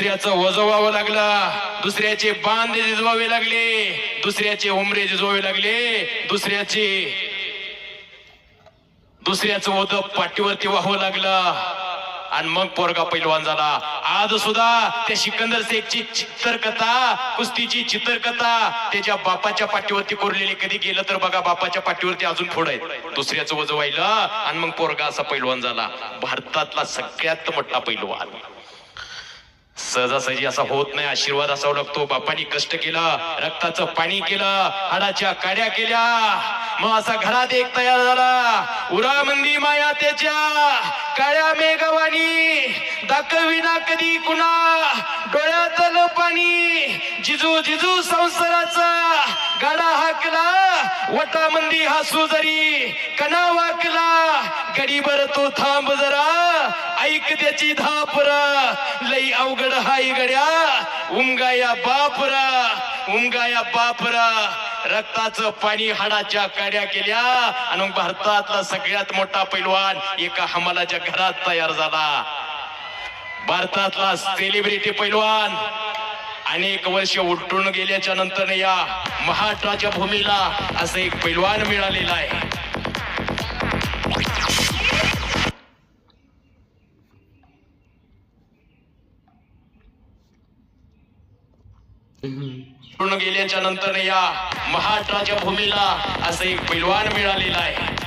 दुसऱ्याचं वजवावं लागलं. दुसऱ्याचे बांधे झिजवावे लागले. दुसऱ्याचे उमरे जिजवावे लागले. दुसऱ्याचे दुसऱ्याचं ओद पाठीवरती वाहू लागलं. आणि मग पोरगा पैलवान झाला. आज सुद्धा त्या सिकंदर शेखची चित्रकथा कुस्तीची चित्रकथा त्याच्या बापाच्या पाठीवरती कोरलेली कधी गेलं तर बघा बापाच्या पाठीवरती अजून पुढे आहे दुसऱ्याचं वजन आणि मग पोरगा असा पैलवान झाला. भारतातला सगळ्यात मोठा पैलवान. सहजासहजी असा होत नाही. आशीर्वाद असावा लागतो. बापानी कष्ट केलं रक्ताचं पाणी केलं हाडाच्या काड्या केल्या. मग असा घरात एक तयार झाला. उरा मंदी माया त्याच्या काळ्या मेघवाणी दाखविना कधी कुणा डोळ्यातलं पाणी जिजू जिजू संसाराचा गाडा हाकला. वटा मंदी हसू जरी कणा वाकला. गडीभर तो थांब जरा ऐक त्याची धापरा. अवघड हाय गड्या. उंगाया बापरा उंगाया बापरा. रक्ताचं पाणी हाडाच्या काड्या केल्या. आणि भारतातला सगळ्यात मोठा पैलवान एका हमालाच्या घरात तयार झाला. भारतातला सेलिब्रिटी पैलवान अनेक वर्ष उलटून गेल्याच्यानंतर या महाराष्ट्राच्या भूमीला असं एक पैलवान मिळालेला आहे. पूर्ण गेल्याच्यानंतर या महाराष्ट्राच्या भूमीला असं एक पैलवान मिळालेला आहे.